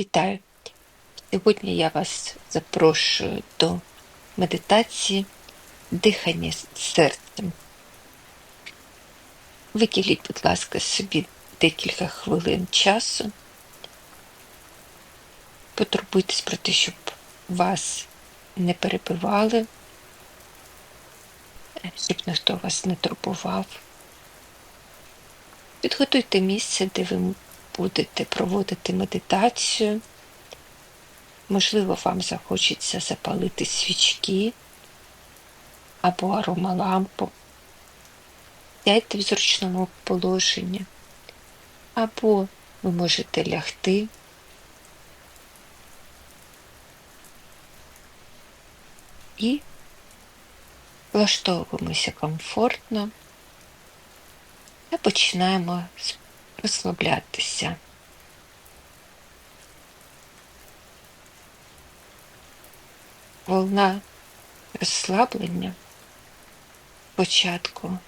Вітаю! Сьогодні я вас запрошую до медитації дихання серцем. Виділіть, будь ласка, собі декілька хвилин часу. Потурбуйтесь про те, щоб вас не перебивали, щоб ніхто вас не турбував. Підготуйте місце, де ви будете проводити медитацію. Можливо, вам захочеться запалити свічки або аромалампу. Сядьте в зручному положенні, або ви можете лягти. І влаштовуємося комфортно та починаємо розслаблятися. Волна розслаблення спочатку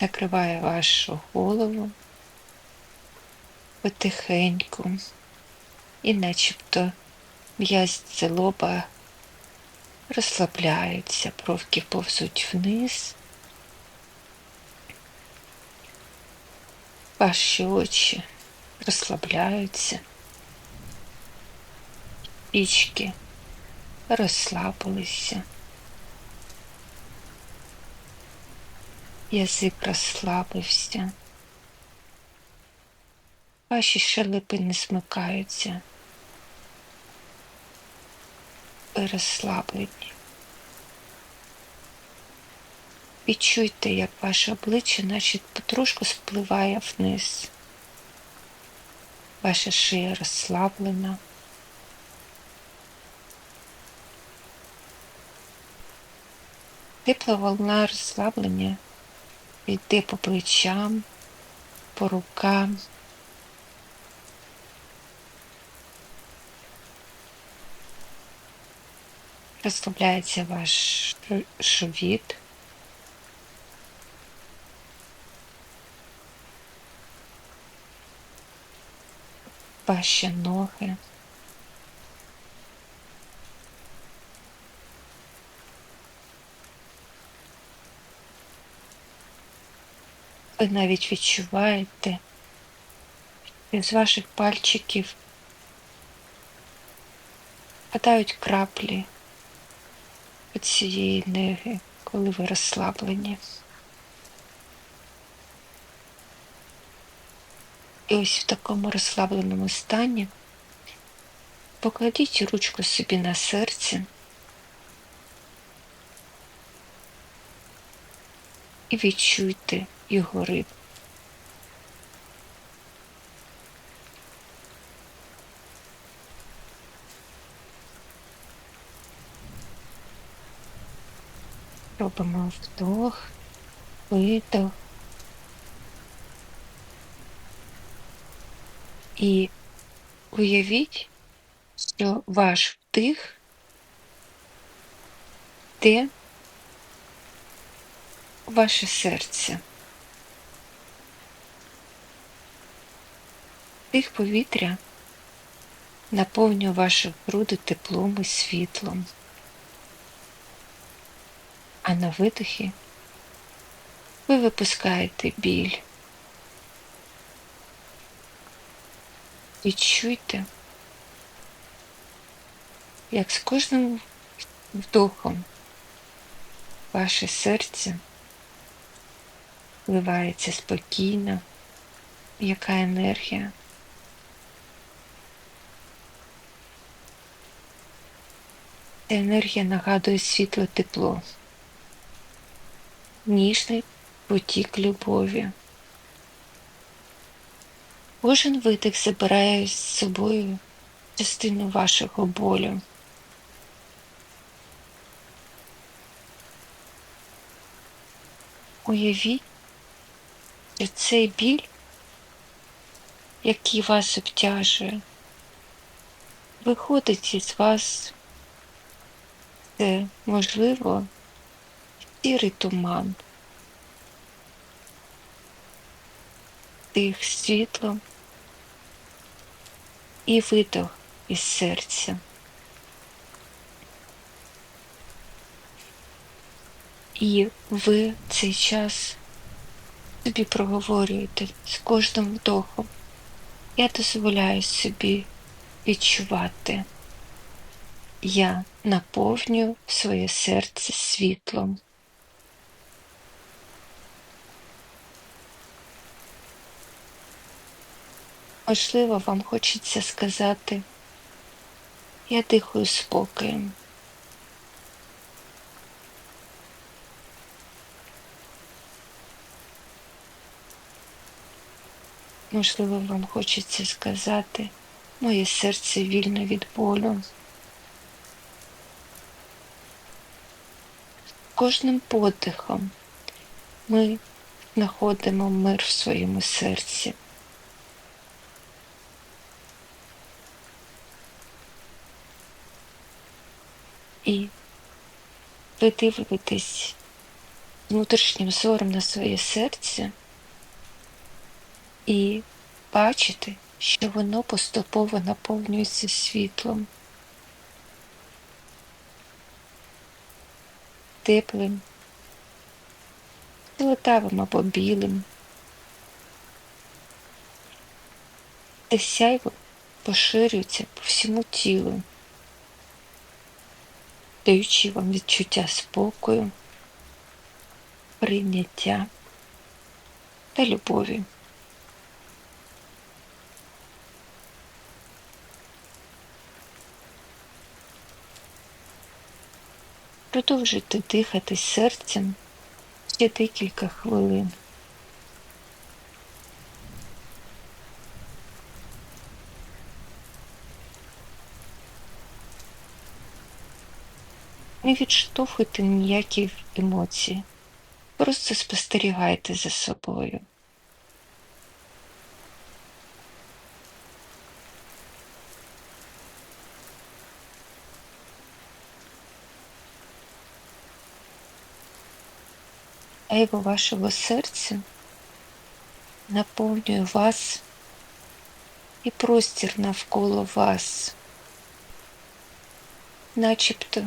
накриває вашу голову потихеньку і начебто м'язці лоба розслабляються, бровки повзуть вниз, ваші очі розслабляються, пічки розслабилися, язик розслабився, ваші шелепи не смикаються. Ви розслаблені. Відчуйте, як ваше обличчя наче потрошку спливає вниз. Ваша шия розслаблена. Тепла волна розслаблення йде по плечам, по рукам. Розслабляється ваш живіт. Ваші ноги. Ви навіть відчуваєте, з ваших пальчиків падають краплі цієї енергії, коли ви розслаблені. І ось в такому розслабленому стані покладіть ручку собі на серце і відчуйте його ритм. Робимо вдох, видох. І уявіть, що ваш вдих йде у ваше серце. Вдих повітря наповнює ваші груди теплом і світлом. А на видихі ви випускаєте біль. Відчуйте, як з кожним вдохом ваше серце вливається спокійно, яка енергія. Ця енергія нагадує світло тепло, ніжний потік любові. Кожен видих забирає з собою частину вашого болю. Уявіть, що цей біль, який вас обтяжує, виходить із вас, це можливо сірий туман. вдих світло і видох із серця. І ви цей час собі проговорюєте з кожним вдохом. Я дозволяю собі відчувати. Я наповнюю своє серце світлом. Можливо, вам хочеться сказати, я дихаю спокоєм. Можливо, вам хочеться сказати, моє серце вільне від болю. Кожним подихом ми знаходимо мир в своєму серці. І ви дивитесь внутрішнім зором на своє серце і бачите, що воно поступово наповнюється світлом, теплим, золотавим або білим. Те сяйво поширюється по всьому тілу даючи вам відчуття спокою, прийняття та любові. Продовжуйте дихати серцем ще декілька хвилин. Не відштовхуйте ніякі емоції. Просто спостерігайте за собою. Его вашого серця наповнює вас і простір навколо вас, начебто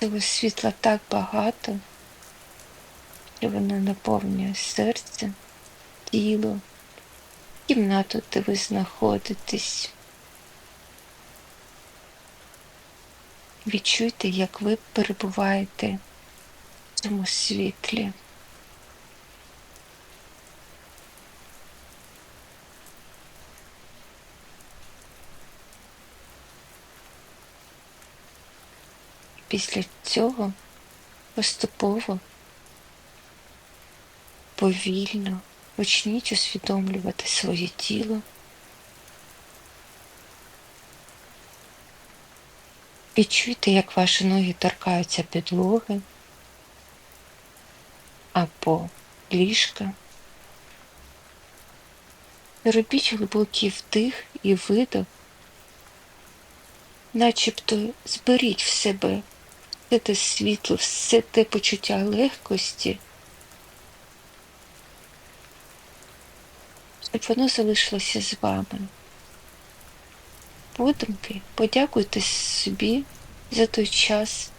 цього світла так багато, що воно наповнює серце, тіло, кімнату, де ви знаходитесь. Відчуйте, як ви перебуваєте в цьому світлі. Після цього поступово, повільно почніть усвідомлювати своє тіло. Відчуйте, як ваші ноги торкаються підлоги або ліжка. Робіть глибокий вдих і видох, начебто зберіть в себе все те світло, все те почуття легкості, щоб воно залишилося з вами. Подумки подякуйте собі за той час,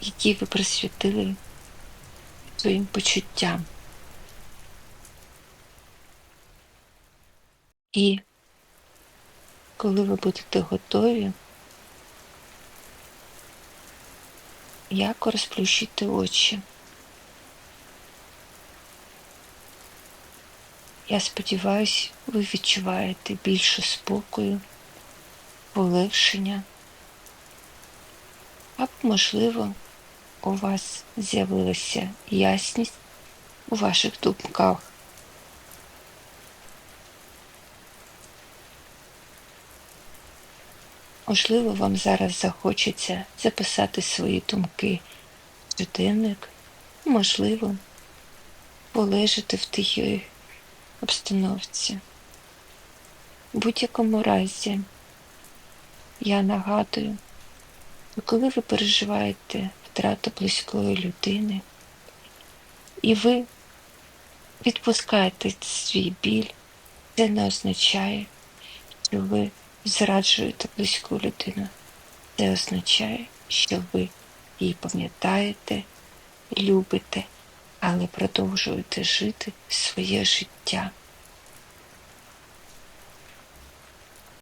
який ви присвятили своїм почуттям. І коли ви будете готові, м'яко розплющуйте очі. Я сподіваюся, ви відчуваєте більше спокою, полегшення, або, можливо, у вас з'явилася ясність у ваших думках. Можливо, вам зараз захочеться записати свої думки в щоденник, можливо, полежати в тихій обстановці. В будь-якому разі, я нагадую, коли ви переживаєте втрату близької людини, і ви Відпускайте свій біль. Це не означає, що ви зраджуєте близьку людину. Це означає, що ви її пам'ятаєте, любите, але продовжуєте жити своє життя.